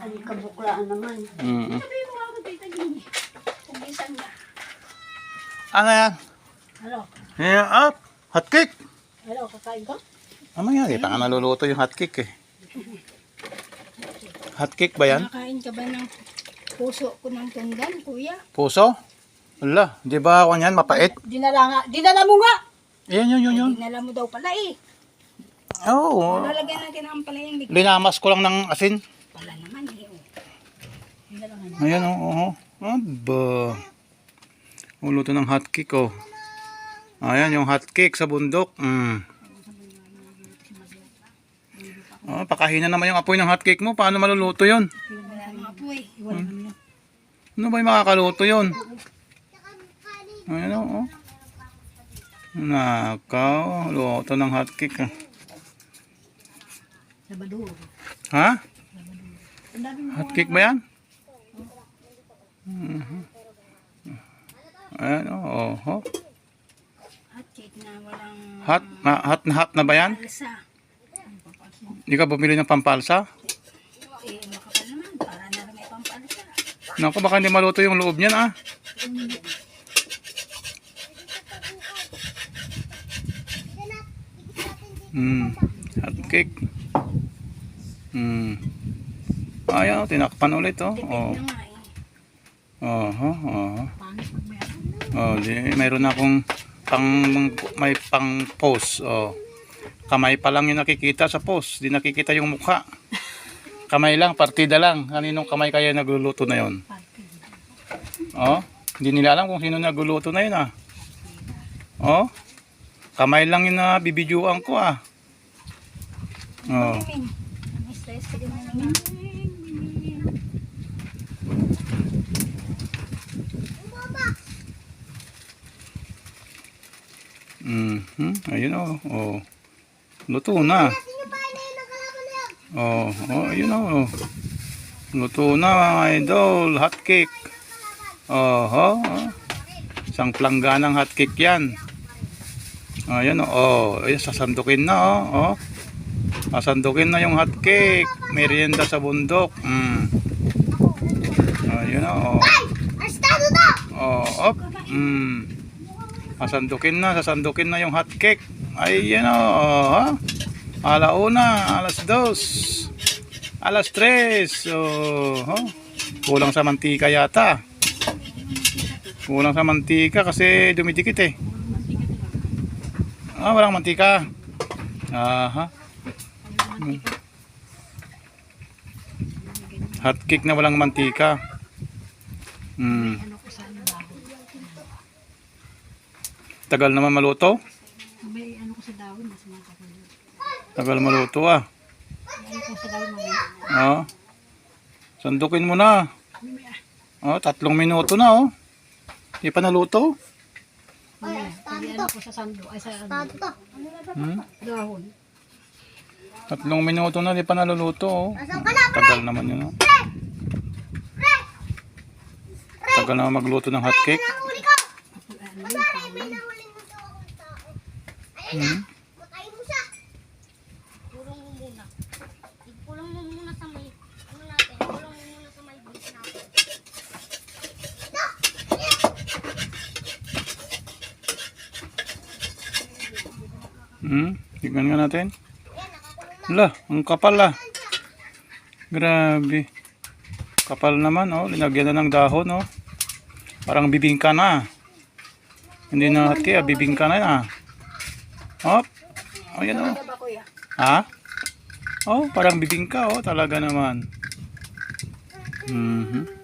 Ay, kabuklaan naman. Mm. Sabi mo ako dito gini. Kumisan na. Ano yan? Ano? Yeah, up. Hot cake. Ano, kakain ka? Ano yan? Kita nga naluluto yung hot cake eh. Hot cake ba yan? Nakain ka ba ng puso ko ng tunggan, kuya? Puso? Wala, di ba ako yan mapait? Dinala nga. Dinala mo nga! Yan, yun, yun, yun. Dinala mo daw pala eh. Oo. Lalagyan natin ang pala yung bigla. Linamas ko lang ng asin. Pala naman eh. oh. Dinala nga. Ayan, oo. Oh, Aba. Uluto ng hot cake, oh. Ayan, yung hot cake sa bundok. Mm. Oh, pakahina naman yung apoy ng hot cake mo. Paano maluluto yun? Yan. Ano ba yung makakaluto yun? Ayan, oo. Oh. Nakaw, luto ng hot cake. ah. Sabado. Ha? Ang dami mo. Hot cake ba yan? Mhm. Ayan, oo. Oh, Hot cake na walang Hot? Na, hot na hot na ba yan? alsa. Hindi ka bumili ng pampalsa? Eh, makapal naman. Para na may pampalsa. Naku, baka hindi maluto yung loob niyan ah. Hmm, hot cake. Hmm. Ayan, tinakpan ulit oh. Tipid Oh. na nga pag may ano. Oh, di, mayroon na akong pang may pang post. Oh. Kamay pa lang yung nakikita sa post, di nakikita yung mukha. Kamay lang, partida lang. Kaninong kamay kaya nagluluto na yon? Oh, hindi nila alam kung sino nagluluto na yun ah. Oh, kamay lang yung nabibidyoan ko ah. Oh, Mhm, ayun oh. Oh, luto na. Oh, oh, ayun oh. Luto na mga idol, hot cake. Oh, oh. Isang plangganang hot cake yan. Ayan oh, oh, ayun, sasandukin na oh, oh. Sasandukin na yung hot cake. Merienda sa bundok. Mm. Ayun oh. Oh, op. Mm. Sasandukin na, sasandukin na yung hot cake. Ayan oh, ha? Alauna, alas dos. Alas tres. Oh, oh. Kulang sa mantika yata. Kulang sa mantika kasi dumidikit eh. Ah, walang mantika. Aha. Hot cake na walang mantika. Hmm. Ano ko sa ano bago. Tagal naman maluto. May ano ko sa dawin. Mas mga kapal. Tagal maluto ah. Ano ko sa dawin mga. Oh. Sandukin mo na. Oh, tatlong minuto na oh. Di pa naluto. Mamaya. Ano ko sa sando. Ay sa ano. Hmm? Dahon. Tatlong minuto na di pa naluluto oh. Tagal naman yun oh. Tagal naman magluto ng hot cake. Pag Hmm? Kulong mo muna. Kulong mo muna sa may, ano natin, kulong mo muna sa may base natin. Hmm? Tignan nga natin. Ala, ang kapal ah. Grabe. Kapal naman oh. Linagyan na ng dahon oh. Parang bibingka na. Hindi na hot cake ah. Bibingka na ah. Hop. Oh. Ba kuya? Ha? Oh, parang bibingka oh, talaga naman. Mhm. Mm.